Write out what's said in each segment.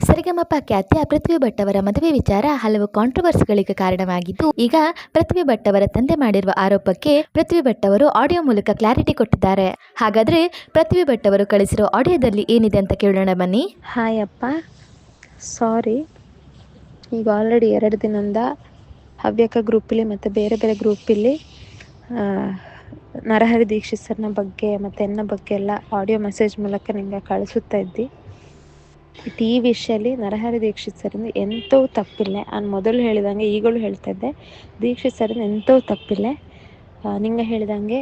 ಸರಿಗಮಪ ಖ್ಯಾತಿಯ ಪೃಥ್ವಿ ಭಟ್ ಅವರ ಮದುವೆ ವಿಚಾರ ಹಲವು ಕಾಂಟ್ರವರ್ಸಿಗಳಿಗೆ ಕಾರಣವಾಗಿದ್ದು, ಈಗ ಪೃಥ್ವಿ ಭಟ್ ಅವರ ತಂದೆ ಮಾಡಿರುವ ಆರೋಪಕ್ಕೆ ಪೃಥ್ವಿ ಭಟ್ ಅವರು ಆಡಿಯೋ ಮೂಲಕ ಕ್ಲಾರಿಟಿ ಕೊಟ್ಟಿದ್ದಾರೆ. ಹಾಗಾದ್ರೆ ಪೃಥ್ವಿ ಭಟ್ ಅವರು ಕಳಿಸಿರೋ ಆಡಿಯೋದಲ್ಲಿ ಏನಿದೆ ಅಂತ ಕೇಳೋಣ ಬನ್ನಿ. ಹಾಯ್ ಅಪ್ಪ. ಸಾರಿ ಈಗ ಆಲ್ರೆಡಿ ಎರಡು ದಿನದಿಂದ ಹವ್ಯಕ ಗ್ರೂಪಲ್ಲಿ ಮತ್ತು ಬೇರೆ ಬೇರೆ ಗ್ರೂಪಲ್ಲಿ ನರಹರಿ ದೀಕ್ಷಿತ್ ಸರ್ನ ಬಗ್ಗೆ ಮತ್ತು ಎನ್ನ ಬಗ್ಗೆ ಎಲ್ಲ ಆಡಿಯೋ ಮೆಸೇಜ್ ಮೂಲಕ ನಿಮಗೆ ಕಳಿಸುತ್ತಾ ಇದ್ದಿ. ಬಟ್ ವಿ ವಿಷಯಲ್ಲಿ ನರಹರಿ ದೀಕ್ಷಿತ್ ಸರಿಂದ ಎಂಥವು ತಪ್ಪಿಲ್ಲ. ನಾನು ಮೊದಲು ಹೇಳಿದಂಗೆ ಈಗಲೂ ಹೇಳ್ತಾ ಇದ್ದೆ. ದೀಕ್ಷಿತ್ ಸರಿಂದ ಎಂಥವು ತಪ್ಪಿಲ್ಲ. ನಿಂಗೆ ಹೇಳಿದಂಗೆ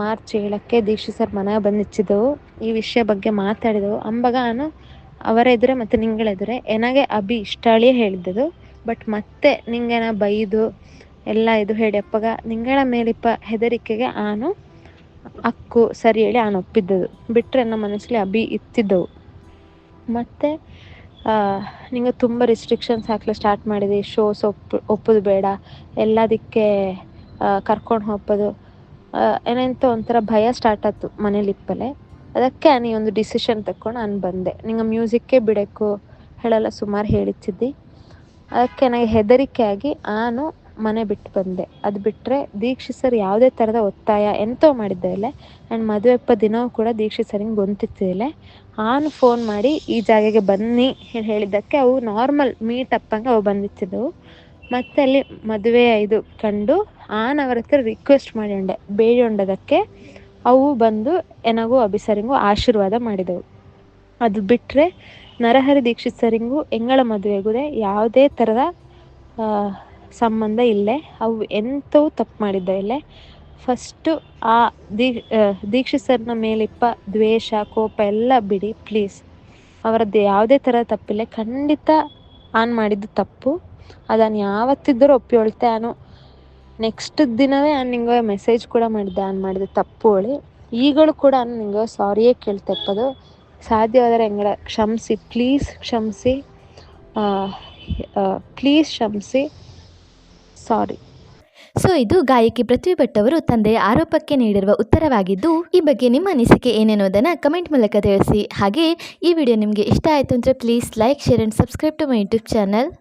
ಮಾರ್ಚ್ ಏಳಕ್ಕೆ ದೀಕ್ಷಿತ್ ಸರ್ ಮನೆಗೆ ಬಂದು ನಿಚ್ಚಿದ್ದೆವು ಈ ವಿಷಯ ಬಗ್ಗೆ ಮಾತಾಡಿದೆವು. ಅಂಬಾಗ ನಾನು ಅವರ ಎದುರೆ ಮತ್ತು ನಿಂಗಳ ಏನಾಗೆ ಅಭಿ ಇಷ್ಟಾಳಿಯೇ ಹೇಳಿದ್ದದು. ಬಟ್ ಮತ್ತೆ ನಿಂಗೇನ ಬೈದು, ಎಲ್ಲ ಇದು ಹೇಳಿ ಅಪ್ಪಗ, ನಿಂಗಳ ಮೇಲಿಪ್ಪ ಹೆದರಿಕೆಗೆ ಆನು ಅಕ್ಕು ಸರಿ ಹೇಳಿ ಆನು ಒಪ್ಪಿದ್ದದು ಬಿಟ್ಟರೆ ನಮ್ಮ ಮನಸ್ಸಲ್ಲಿ ಅಭಿ ಇತ್ತಿದ್ದವು. ಮತ್ತು ನಿಂಗೆ ತುಂಬ ರಿಸ್ಟ್ರಿಕ್ಷನ್ಸ್ ಹಾಕ್ಲಿಕ್ಕೆ ಸ್ಟಾರ್ಟ್ ಮಾಡಿದೆ ಶೋಸ್ ಒಪ್ಪು, ಒಪ್ಪೋದು ಬೇಡ, ಎಲ್ಲದಕ್ಕೆ ಕರ್ಕೊಂಡು ಹೋಗೋದು ಏನಂತ ಒಂಥರ ಭಯ ಸ್ಟಾರ್ಟ್ ಆಯ್ತು ಮನೇಲಿ ಇಪ್ಪಲೆ. ಅದಕ್ಕೆ ನೀ ಒಂದು ಡಿಸಿಷನ್ ತಕೊಂಡು ನಾನು ಬಂದೆ. ನಿಂಗೆ ಮ್ಯೂಸಿಕ್ಕೇ ಬಿಡಬೇಕು ಹೇಳಲ್ಲ, ಸುಮಾರು ಹೇಳಿದ್ದಿದ್ದು. ಅದಕ್ಕೆ ನನಗೆ ಹೆದರಿಕೆ ಆಗಿ, ನಾನು ಮನೆ ಬಿಟ್ಟು ಬಂದೆ. ಅದು ಬಿಟ್ಟರೆ ದೀಕ್ಷಿತ್ ಸರ್ ಯಾವುದೇ ಥರದ ಒತ್ತಾಯ ಎಂತೋ ಮಾಡಿದ್ದೆ ಇಲ್ಲ ಆ್ಯಂಡ್ ಮದುವೆ ಹಬ್ಬ ದಿನವೂ ಕೂಡ ದೀಕ್ಷಿತ್ ಸರಿಂಗೆ ಗೊಂತಿತ್ತಿಲ್ಲ ಆನು ಫೋನ್ ಮಾಡಿ ಈ ಜಾಗಕ್ಕೆ ಬನ್ನಿ ಹೇಳಿ ಹೇಳಿದ್ದಕ್ಕೆ ಅವು ನಾರ್ಮಲ್ ಮೀಟ್ ಅಪ್ಪಂಗೆ ಅವು ಬಂದಿತ್ತಿದ್ದವು. ಮತ್ತೆ ಅಲ್ಲಿ ಮದುವೆ ಇದು ಕಂಡು ಆನ್ ಅವರ ಹತ್ರ ರಿಕ್ವೆಸ್ಟ್ ಮಾಡಿಂಡೆ ಬೇಡಿಕೊಂಡದಕ್ಕೆ ಅವು ಬಂದು ಎನಗೂ ಅಭಿಸರಿಂಗೂ ಆಶೀರ್ವಾದ ಮಾಡಿದವು. ಅದು ಬಿಟ್ಟರೆ ನರಹರಿ ದೀಕ್ಷಿತ್ ಸರಿಂಗು ಎಂಗಳ ಮದುವೆಗೂ ಯಾವುದೇ ಥರದ ಸಂಬಂಧ ಇಲ್ಲೇ. ಅವು ಎಂಥವು ತಪ್ಪು ಮಾಡಿದ್ದ ಇಲ್ಲೇ. ಫಸ್ಟು ಆ ದೀ ದೀಕ್ಷಿತ್ ಸರ್ನ ಮೇಲಿಪ್ಪ ದ್ವೇಷ, ಕೋಪ ಎಲ್ಲ ಬಿಡಿ ಪ್ಲೀಸ್ ಅವರದ್ದು ಯಾವುದೇ ಥರ ತಪ್ಪಿಲ್ಲ. ಖಂಡಿತ ಆನ್ ಮಾಡಿದ್ದು ತಪ್ಪು. ಅದನ್ನು ಯಾವತ್ತಿದ್ದರೂ ಒಪ್ಪಿಕೊಳ್ತೆ ನಾನು ನೆಕ್ಸ್ಟ್ ದಿನವೇ ನಾನು ನಿಂಗೆ ಮೆಸೇಜ್ ಕೂಡ ಮಾಡಿದ್ದೆ, ಆನ್ ಮಾಡಿದ ತಪ್ಪು ಹೇಳಿ ಈಗಲೂ ಕೂಡ ನಾನು ನಿಂಗೆ ಸಾರಿಯೇ ಕೇಳ್ತಪ್ಪದು ಸಾಧ್ಯವಾದರೆ ಹೆಂಗಡ ಕ್ಷಮಿಸಿ ಪ್ಲೀಸ್ ಕ್ಷಮಿಸಿ. ಪ್ಲೀಸ್ ಕ್ಷಮಿಸಿ. ಸಾರಿ. ಸೊ ಇದು ಗಾಯಕಿ ಪೃಥ್ವಿ ಭಟ್ ಅವರು ತಂದೆಯ ಆರೋಪಕ್ಕೆ ನೀಡಿರುವ ಉತ್ತರವಾಗಿದ್ದು, ಈ ಬಗ್ಗೆ ನಿಮ್ಮ ಅನಿಸಿಕೆ ಏನೇನೋದನ್ನು ಕಮೆಂಟ್ ಮೂಲಕ ತಿಳಿಸಿ. ಹಾಗೆ ಈ ವಿಡಿಯೋ ನಿಮಗೆ ಇಷ್ಟ ಆಯಿತು ಅಂದರೆ please like, share and subscribe to my YouTube channel.